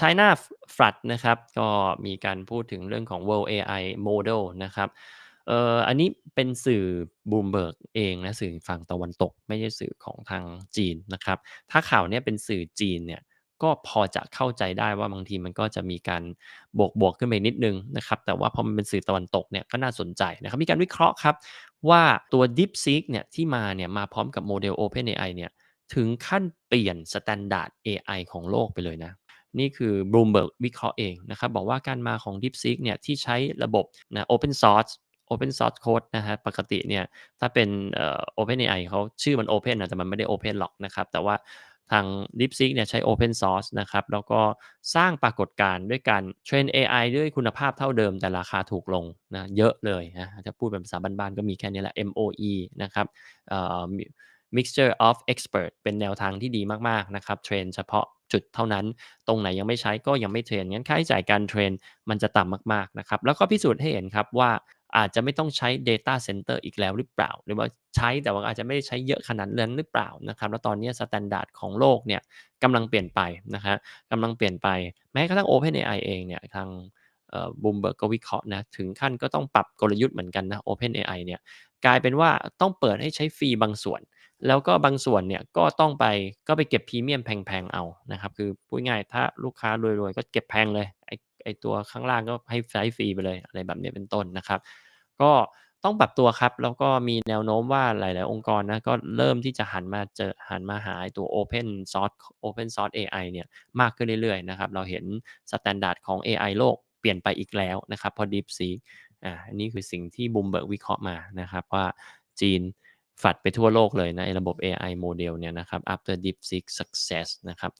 China Flood นะครับ ก็มีการพูดถึงเรื่องของ World AI Model นะครับเอ่ออันนี้เป็นสื่อ Bloomberg เองนะสื่อฝั่งตะวันตก ไม่ใช่สื่อของทางจีนนะครับ ถ้าข่าวเนี้ยเป็นสื่อจีนเนี่ยก็พอจะเข้าใจได้ว่าบางทีมันก็จะมีการบวกบวกขึ้นไปนิดนึงนะครับ แต่ว่าพอมันเป็นสื่อตะวันตกเนี่ยก็น่าสนใจนะครับ มีการวิเคราะห์ครับ ว่าตัว DeepSeek เนี่ยที่มาเนี่ยมาพร้อมกับโมเดล OpenAI เนี่ยถึงขั้นเปลี่ยนสแตนดาร์ด AI ของโลกไปเลยนะ นี่คือ Bloomberg วิเคราะห์เองนะครับบอกว่าการมาของ DeepSeek เนี่ยที่ใช้ระบบนะ Open Source Open Source Code นะฮะปกติเนี่ยถ้าเป็นเอ่อ OpenAI เขาชื่อมัน Open นะแต่มันไม่ได้ Open หรอกนะครับ แต่ว่าทาง DeepSeek เนี่ยใช้ Open Source นะครับ แล้วก็สร้างปรากฏการณ์ด้วยการเทรน AI ด้วยคุณภาพเท่าเดิมแต่ราคาถูกลงนะเยอะเลยนะถ้าพูดเป็นภาษาบ้านๆก็มีแค่นี้แหละ MOE นะครับเอ่อ mixture of expert เป็นแนวทางที่ดีมากๆนะครับเทรนเฉพาะจุดเท่านั้น ตรงไหนยังไม่ใช้ก็ยังไม่เทรนงั้นค่าใช้จ่ายการเทรนมันจะต่ำมากๆนะครับแล้วก็พิสูจน์ให้เห็นครับว่าอาจจะไม่ต้องใช้ Data Center อีกแล้วหรือเปล่า หรือว่าใช้แต่ว่าอาจจะไม่ได้ใช้เยอะขนาดนั้นหรือเปล่านะครับ แล้วตอนนี้สแตนดาร์ดของโลกเนี่ยกำลังเปลี่ยนไปนะครับกำลังเปลี่ยนไปแม้กระทั่ง OpenAI เองเนี่ยทางบูมเบิร์กก็วิเคราะห์นะถึงขั้นก็ต้องปรับกลยุทธ์เหมือนกันนะ OpenAI เนี่ยกลายเป็นว่าต้องเปิดให้ใช้ฟรีบางส่วน แล้วก็บางส่วนเนี่ยก็ต้องไปก็ไปเก็บพรีเมียมแพงๆเอานะครับคือพูดง่ายถ้าลูกค้ารวยๆก็เก็บแพงเลยไอ้ไอตัวข้างล่างก็ให้ใช้ฟรีไปเลยอะไรแบบนี้เป็นต้นนะครับ ก็ต้องปรับตัวครับ แล้วก็มีแนวโน้มว่าหลาย ๆ องค์กรนะก็เริ่มที่จะหันมาเจอหันมาหาตัว Open Source Open Source AI เนี่ยมากขึ้นเรื่อย ๆ นะครับ เราเห็นสแตนดาร์ดของ AI โลกเปลี่ยนไปอีกแล้วนะครับพราะ DeepSeek อ่าอันนี้คือสิ่งที่บูมเบิร์กวิเคราะห์มานะครับว่าจีน ฝัดไปทั่วโลกเลยนะระบบ AI โมเดลเนี่ยนะครับ after DeepSeek success นะครับ